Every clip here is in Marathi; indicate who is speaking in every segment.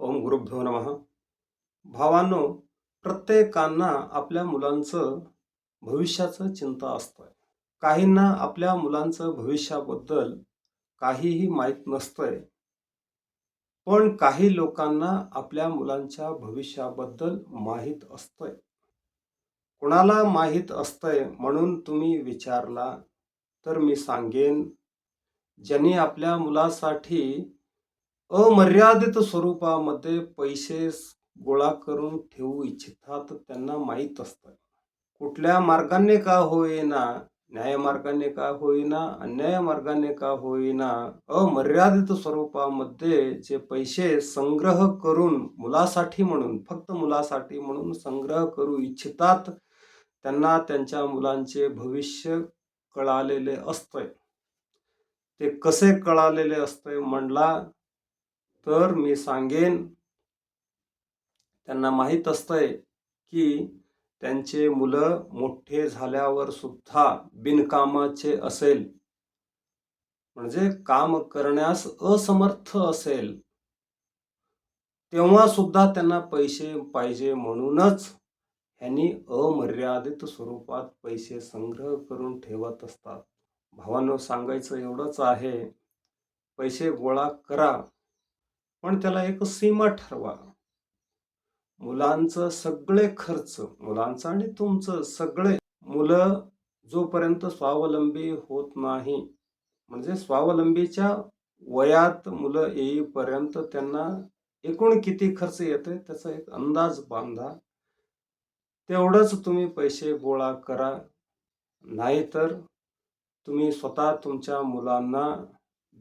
Speaker 1: ओम गुरुभ्यो नम. भावांनो प्रत्येकांना आपल्या मुलांचं भविष्याचं चिंता असतं काहींना आपल्या मुलांचं भविष्याबद्दल काहीही माहीत नसतंय. पण काही लोकांना आपल्या मुलांच्या भविष्याबद्दल माहीत असतंय. कुणाला माहीत असतंय म्हणून तुम्ही विचारला तर मी सांगेन ज्यांनी आपल्या मुलासाठी अमर्यादित स्वरूपामध्ये पैसे गोळा करून ठेवू इच्छितात त्यांना माहीत असतं. कुठल्या मार्गाने का होईना न्याय मार्गाने का होईना अन्याय मार्गाने का होईना अमर्यादित स्वरूपामध्ये जे पैसे संग्रह करून मुलासाठी म्हणून फक्त मुलासाठी म्हणून संग्रह करू इच्छितात त्यांना त्यांच्या मुलांचे भविष्य कळालेले असतंय. ते कसे कळालेले असतंय म्हणला तर मी सांगेन. त्यांना माहीत असतंय की त्यांचे मुलं मोठे झाल्यावर सुद्धा बिनकामाचे असेल. म्हणजे काम करण्यास असमर्थ असेल. तेव्हा सुद्धा त्यांना पैसे पाहिजे म्हणूनच ह्यांनी अमर्यादित स्वरूपात पैसे संग्रह करून ठेवत असतात. भावानं सांगायचं एवढंच आहे. पैसे गोळा करा. पण त्याला एक सीमा ठरवा. मुलांचं सगळे खर्च मुलांचं आणि तुमचं सगळे मुलं जोपर्यंत स्वावलंबी होत नाही म्हणजे स्वावलंबीच्या वयात मुलं येईपर्यंत त्यांना एकूण किती खर्च येतोय त्याचा एक अंदाज बांधा. तेवढंच तुम्ही पैसे गोळा करा. नाहीतर तुम्ही स्वतः तुमच्या मुलांना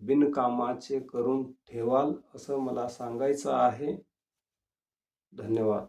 Speaker 1: बिनकामाचे करून ठेवाल असं मला सांगायचं आहे. धन्यवाद.